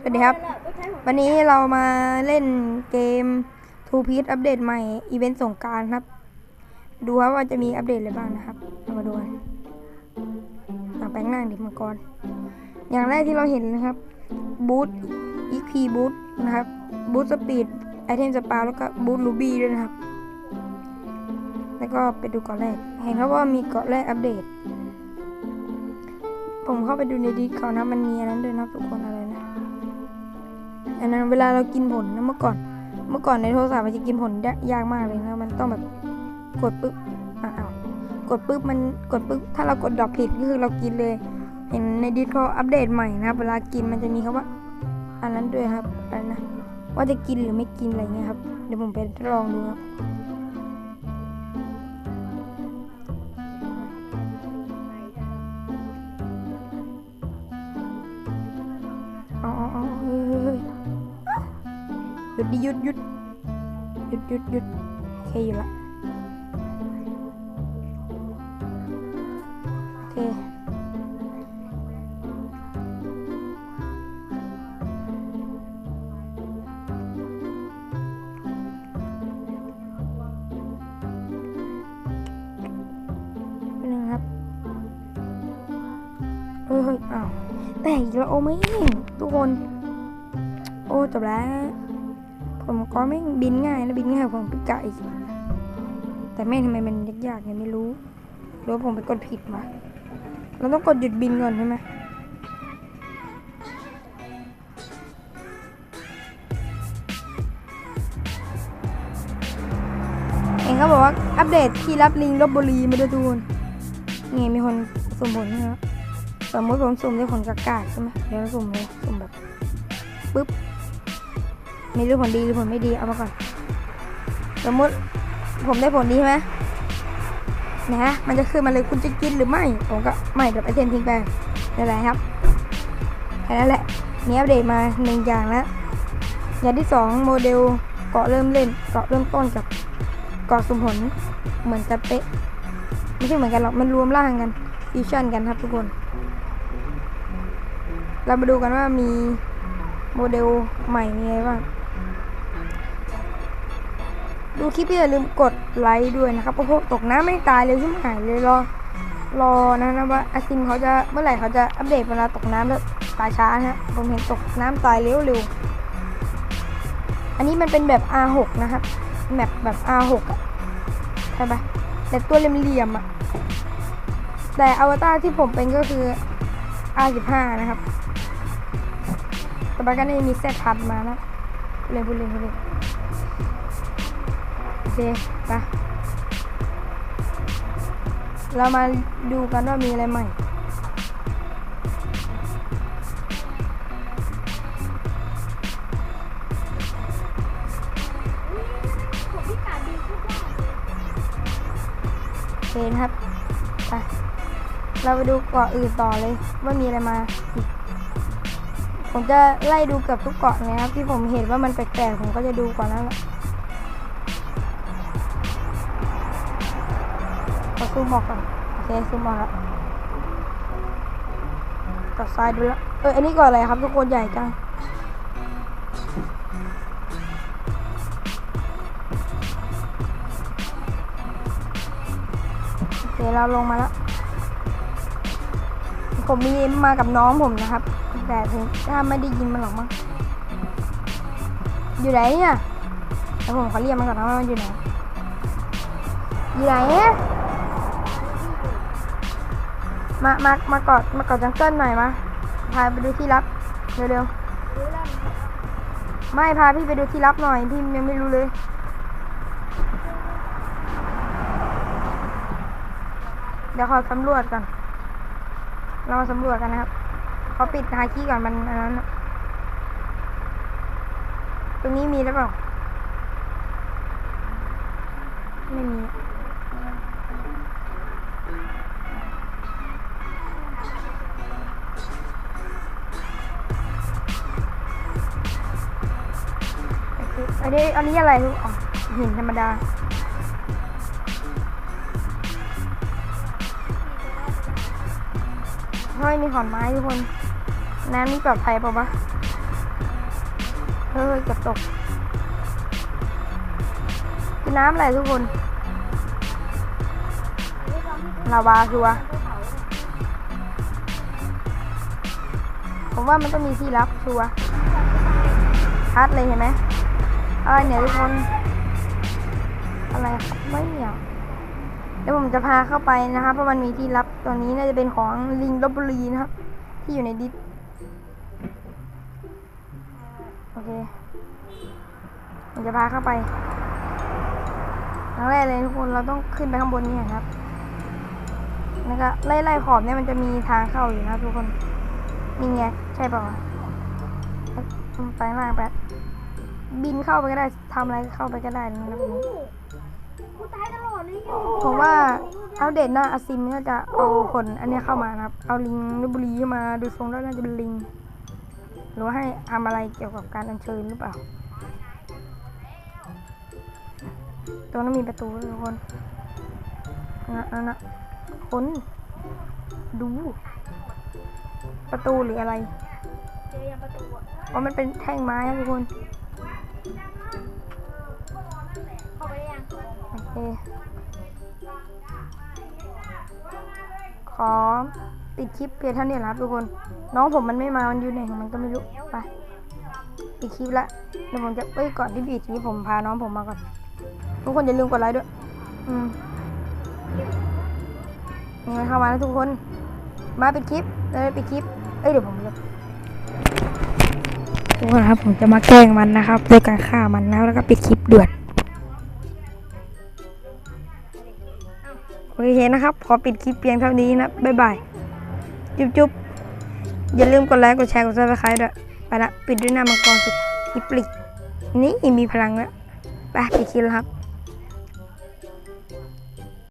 สวัสดีครับ วันนี้เรามาเล่นเกม Two Piece อัปเดตใหม่ อีเวนต์สงการครับ ดูครับว่าจะมีอัปเดตอะไรบ้างนะครับเรามาดูกันแปลงหน้าดิมังกร อย่างแรกที่เราเห็นนะครับ บูทอีพีบูทนะครับ บูทสปีด ไอเทมสปาแล้วก็บูทลูบี้ด้วยนะครับ แล้วก็ไปดูเกาะแรก เห็นครับว่ามีเกาะแรกอัปเดต ผมเข้าไปดูในดีเขานะ มันมีอันนั้นด้วยนะทุกคนอะไรนะ อันนั้นเวลาเรากินผลนะเมื่อก่อน เมื่อก่อนในโทรศัพท์มันจะกินผลได้ยากมากเลยนะ มันต้องแบบกดปึ๊บอ้าวกดปึ๊บมันกดปึ๊บถ้าเรากดดอกผิดก็คือเรากินเลย เห็นในดิสเขาอัปเดตใหม่นะครับเวลากินมันจะมีคำว่า อันนั้นด้วยครับอันนะว่าจะกินหรือไม่กินอะไรเงี้ยครับเดี๋ยวผมไปทดลองดูครับ ยุดดิหยุดหยุดหยุดหยุดหยุดโอเคอยู่ละโอเคไปหนึ่งครับเฮ้ยเฮ้ยอ้าวแต่อีกแล้วโอ้ไม่ทุกคน โอ้จบแล้ว ผมก็ไม่บินง่ายนะบินง่ายกว่าของพี่ไก่อีกแต่แม่ทำไมมันยากๆเนี่ยไม่รู้หรือว่าผมไปกดผิดวะเราต้องกดหยุดบินก่อนใช่ไหมเองก็บอกว่าอัปเดตที่รับลิงลบบุรีมาด้วยทุกคนนี่ไงมีคนสมผลนะครับสมมติผมสุ่มได้ผลกากาใช่ไหมเดี๋ยวสุ่มเลยสุ่มแบบปึ๊บ มีหรือผลดีหรือผลไม่ดีเอามาก่อน สมมติผมได้ผลดีใช่ไหมนะฮะมันจะขึ้นมาเลยคุณจะกินหรือไม่ ผมก็ไม่แบบไอเทมทิ้งไปนั่นแหละครับแค่นั้นแหละมีอัปเดตมาหนึ่งอย่างแล้วอย่างที่สองโมเดลเกาะเริ่มเล่นเกาะเริ่มต้นกับเกาะสมผลเหมือนกันเป๊ะไม่ใช่เหมือนกันหรอกมันรวมร่างกันฟิวชั่นกันครับทุกคน เรามาดูกันว่ามีโมเดลใหม่มีอะไรบ้าง ดูคลิปอย่าลืมกดไลค์ด้วยนะครับโอ้โหตกน้ำไม่ตายเลยชิบหายเลยรอรอนะนะว่าอาซิมเขาจะเมื่อไหร่เขาจะอัปเดตเวลาตกน้ำแล้วตายช้านะฮะผมเห็นตกน้ำตายเร็วเร็วอันนี้มันเป็นแบบ R6 นะครับแบบแบบ R6 อะใช่ปะแต่ตัวเหลี่ยมๆอะแต่อวตารที่ผมเป็นก็คือ R15 นะครับแต่อไปก็นี่มีเซตพัดมานะเล่นพูดเล่นพูดเล่น เคไปเรามาดูกันว่ามีอะไรใหม่ โอเคนะครับ ไป เราไปดูเกาะอื่นต่อเลย ว่ามีอะไรมาอีกผมจะไล่ดูเกือบทุกเกาะนะครับ ที่ผมเห็นว่ามันแปลกๆ ผมก็จะดูก่อนแล้ว ล่ะขอซูมออกก่อนโอเคซูมออกแล้วตัดซ้ายดูแล้วเอออันนี้ก่อนอะไรครับทุกคนใหญ่จังโอเคเราลงมาแล้วผมมีมากับน้องผมนะครับ แต่ถึงถ้าไม่ได้ยินมันหรอกมั้งอยู่ไหนเนี่ยเดี๋ยวผมขอเรียกมันก่อนนะว่ามันอยู่ไหนอยู่ไหนอะ มามามากอดมากอดจังเกิลหน่อยมาพาไปดูที่ลับเร็วๆไม่พาพี่ไปดูที่ลับหน่อยพี่ยังไม่รู้เลยเดี๋ยวขอสำรวจก่อนเรามาสำรวจกันนะครับเขาปิดฮาคีก่อนมันอันนั้นตรงนี้มีหรือเปล่าไม่มี อันนี้อันนี้อะไรลูกอ๋อหินธรรมดาเฮ้ยมีขอนไม้ทุกคน น้ำนี่ปลอดภัยเปล่าวะเฮ้ยเกับตกกินน้ำอะไรทุกคนลาวาชัวร์ผมว่ามันต้องมีที่รับชัวร์ชัดเลยเห็นไหม อะไรเนี่ยทุกคนอะไรไม่เนี่ยเดี๋ยวผมจะพาเข้าไปนะครับ เพราะมันมีที่รับตัวนี้น่าจะเป็นของลิงลบบุรีนะครับ ที่อยู่ในดิสโอเคผมจะพาเข้าไปครั้งแรกเลยทุกคนเราต้องขึ้นไปข้างบนนี่นครับแล้วก็ไล่ไล่ขอบเนี่ยมันจะมีทางเข้าอยู่นะทุกคนนี่ไงใช่ป่าวะไปข้างล่างแป๊บ บินเข้าไปก็ได้ทำอะไรก็เข้าไปก็ได้นะครับผมกูตายตลอดเลยผมว่าอัปเดตหน้าอาซิมน่าจะเอาผลอันเนี้ยเข้ามานะครับ เอาลิงลพบุรีเข้ามาดูทรงแล้วน่าจะเป็นลิง หรือว่าให้ทำอะไรเกี่ยวกับการอัญเชิญหรือเปล่าตรงนั้นมีประตูด้วยทุกคนนะนะนะคนดู ประตูหรืออะไรเจอยังประตูอะเพราะมันเป็นแท่งไม้ครับทุกคน โอเค ขอปิดคลิปเพียงเท่านี้นะครับทุกคน น้องผมมันไม่มา มันอยู่ไหนของมันก็ไม่รู้ ไป ปิดคลิปละ เดี๋ยวผมจะ เอ้ย ก่อนที่ปิดคลิปผมพาน้องผมมาก่อน ทุกคนอย่าลืมกดไลค์ด้วย อืมนี่มันเข้ามาแล้วทุกคน มาปิดคลิปเลยปิดคลิป เอ้ย เดี๋ยวผมจะ ทุกคนครับผมจะมาแกล้งมันนะครับโดยการฆ่ามันแล้วแล้วก็ปิดคลิปด่วนโอเคนะครับ ขอปิดคลิปเพียงเท่านี้นะบ๊ายบาย จุ๊บจุ๊บอย่าลืมกดไลค์กดแชร์กดซับสไครต์ด้วยไปละปิดด้วยหน้ามังกรสุดคลิปปลิกนี่มีพลังแล้วไปปิดคลิปแล้วครับ